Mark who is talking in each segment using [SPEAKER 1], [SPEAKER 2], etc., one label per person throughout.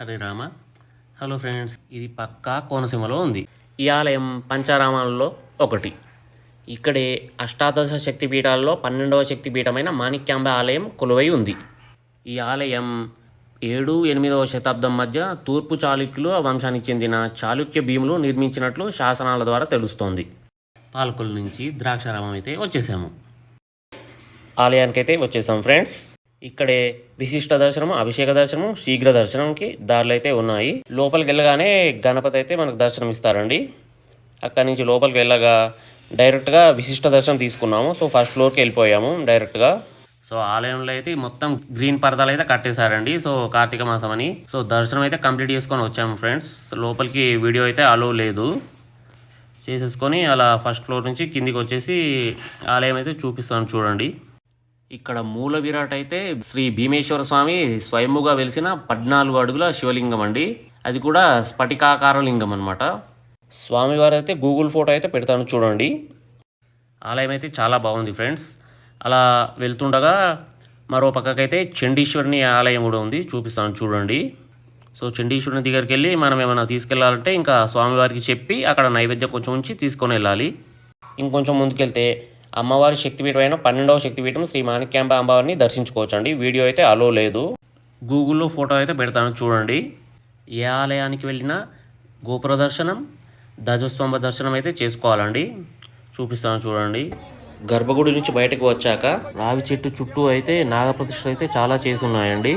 [SPEAKER 1] Hare Rama. Hello friends ఇది పక్కా కోనసీమలో ఉంది. ఈ ఆలయం పంచారామాలలో ఒకటి. ఇక్కడే అష్టాదశ శక్తి పీఠాల్లో పన్నెండవ శక్తి పీఠమైన మాణిక్యాంబ ఆలయం కొలువై ఉంది. ఈ ఆలయం ఏడు ఎనిమిదవ శతాబ్దం మధ్య తూర్పు చాళుక్యులు వంశానికి చెందిన చాళుక్య భీములు నిర్మించినట్లు శాసనాల ద్వారా తెలుస్తోంది. పాలకుల నుంచి ద్రాక్షారామం అయితే వచ్చేసాము. ఆలయానికైతే వచ్చేసాం ఫ్రెండ్స్ ఇక్కడే విశిష్ట దర్శనం అభిషేక దర్శనం శీఘ్ర దర్శనంకి దారులు అయితే ఉన్నాయి. లోపలికి వెళ్ళగానే గణపతి అయితే మనకు దర్శనం ఇస్తారండి అక్కడి నుంచి లోపలికి వెళ్ళగా డైరెక్ట్గా విశిష్ట దర్శనం తీసుకున్నాము. సో ఫస్ట్ ఫ్లోర్కి వెళ్ళిపోయాము డైరెక్ట్గా. సో ఆలయంలో అయితే మొత్తం గ్రీన్ పరదాలు అయితే కట్టేశారండి. సో కార్తీక మాసం అని. సో దర్శనం అయితే కంప్లీట్ చేసుకొని వచ్చాము ఫ్రెండ్స్. లోపలికి వీడియో అయితే అలో లేదు. చేసేసుకొని అలా ఫస్ట్ ఫ్లోర్ నుంచి కిందికి వచ్చేసి ఆలయం అయితే చూపిస్తాను చూడండి. ఇక్కడ మూల విరాట్ అయితే శ్రీ భీమేశ్వర స్వామి స్వయముగా వెలిసిన పద్నాలుగు అడుగుల శివలింగం అండి. అది కూడా స్ఫటికాకార లింగం అనమాట స్వామివారు అయితే గూగుల్ ఫోటో అయితే పెడతాను చూడండి. ఆలయం అయితే చాలా బాగుంది ఫ్రెండ్స్. అలా వెళ్తుండగా మరో పక్కకైతే చండీశ్వరిని ఆలయం కూడా ఉంది. చూపిస్తాను చూడండి. సో చండీశ్వరుని దగ్గరికి వెళ్ళి మనం ఏమైనా తీసుకెళ్ళాలంటే ఇంకా స్వామివారికి చెప్పి అక్కడ నైవేద్యం కొంచెం ఉంచి తీసుకొని వెళ్ళాలి. ఇంకొంచెం ముందుకెళ్తే అమ్మవారి శక్తిపీఠం అయిన పన్నెండవ శక్తిపీఠం శ్రీ మాణిక్యాంబ అమ్మవారిని దర్శించుకోవచ్చు అండి వీడియో అయితే అలో లేదు. గూగుల్లో ఫోటో అయితే పెడతాను చూడండి. ఏ ఆలయానికి వెళ్ళినా గోపుర దర్శనం ధ్వజస్తంభ దర్శనం అయితే చేసుకోవాలండి. చూపిస్తాను చూడండి. గర్భగుడి నుంచి బయటకు వచ్చాక రావి చెట్టు చుట్టూ అయితే నాగప్రతిష్ఠలు అయితే చాలా చేసి ఉన్నాయండి.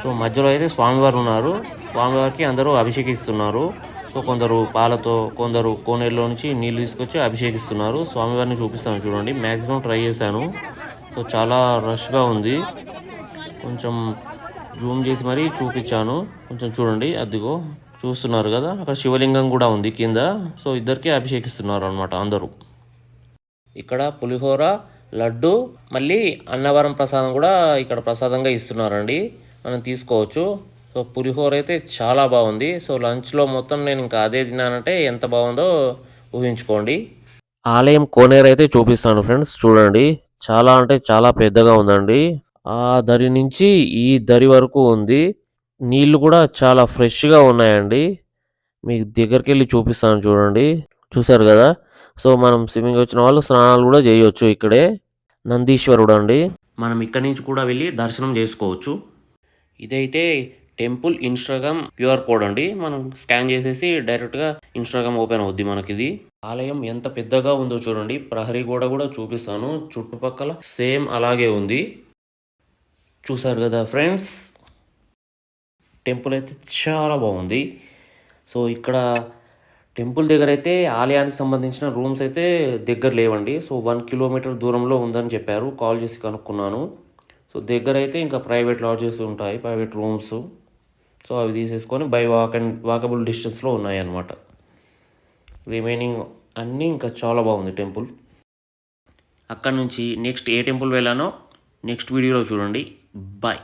[SPEAKER 1] సో మధ్యలో అయితే స్వామివారు ఉన్నారు. స్వామివారికి అందరూ అభిషేకిస్తున్నారు. సో కొందరు పాలతో కొందరు కోనేరులో నుంచి నీళ్ళు తీసుకొచ్చి అభిషేకిస్తున్నారు. స్వామివారిని చూపిస్తాను చూడండి. మ్యాక్సిమం ట్రై చేశాను. సో చాలా రష్గా ఉంది. కొంచెం జూమ్ చేసి మరీ చూపించాను. కొంచెం చూడండి. అదిగో చూస్తున్నారు కదా. అక్కడ శివలింగం కూడా ఉంది కింద. సో ఇద్దరికే అభిషేకిస్తున్నారు అనమాట అందరూ. ఇక్కడ పులిహోర లడ్డు మళ్ళీ అన్నవరం ప్రసాదం కూడా ఇక్కడ ప్రసాదంగా ఇస్తున్నారండి. మనం తీసుకోవచ్చు. సో పులిహోర అయితే చాలా బాగుంది. సో లంచ్లో మొత్తం నేను ఇంకా అదే తిన్నానంటే ఎంత బాగుందో ఊహించుకోండి. ఆలయం కోనేరు అయితే చూపిస్తాను ఫ్రెండ్స్ చూడండి. చాలా అంటే చాలా పెద్దగా ఉందండి. ఆ దరి నుంచి ఈ దరి వరకు ఉంది. నీళ్ళు కూడా చాలా ఫ్రెష్గా ఉన్నాయండి. మీకు దగ్గరికి వెళ్ళి చూపిస్తాను చూడండి. చూసారు కదా? సో మనం స్విమ్మింగ్ వచ్చిన వాళ్ళు స్నానాలు కూడా చేయవచ్చు ఇక్కడే. నందీశ్వరుడు అండి. మనం ఇక్కడి నుంచి కూడా వెళ్ళి దర్శనం చేసుకోవచ్చు. ఇదైతే టెంపుల్ ఇన్స్టాగ్రామ్ క్యూఆర్ కోడ్ అండి. మనం స్కాన్ చేసేసి డైరెక్ట్గా ఇన్స్టాగ్రామ్ ఓపెన్ అవుద్ది మనకి ఇది ఆలయం ఎంత పెద్దగా ఉందో చూడండి. ప్రహరీ గోడ కూడా చూపిస్తాను. చుట్టుపక్కల సేమ్ అలాగే ఉంది. చూసారు కదా ఫ్రెండ్స్? టెంపుల్ అయితే చాలా బాగుంది. సో ఇక్కడ టెంపుల్ దగ్గర అయితే ఆలయానికి సంబంధించిన రూమ్స్ అయితే దగ్గర లేవండి. సో వన్ కిలోమీటర్ దూరంలో ఉందని చెప్పారు. కాల్ చేసి కనుక్కున్నాను. సో దగ్గర అయితే ఇంకా ప్రైవేట్ లాడ్జెస్ ఉంటాయి. Private rooms. సో అవి తీసేసుకొని బై వాక్ అండ్ వాకబుల్ డిస్టెన్స్లో ఉన్నాయన్నమాట. రిమైనింగ్ అన్నీ ఇంకా చాలా బాగుంది టెంపుల్. అక్కడ నుంచి నెక్స్ట్ ఏ టెంపుల్ వెళ్ళానో నెక్స్ట్ వీడియోలో చూడండి. బాయ్.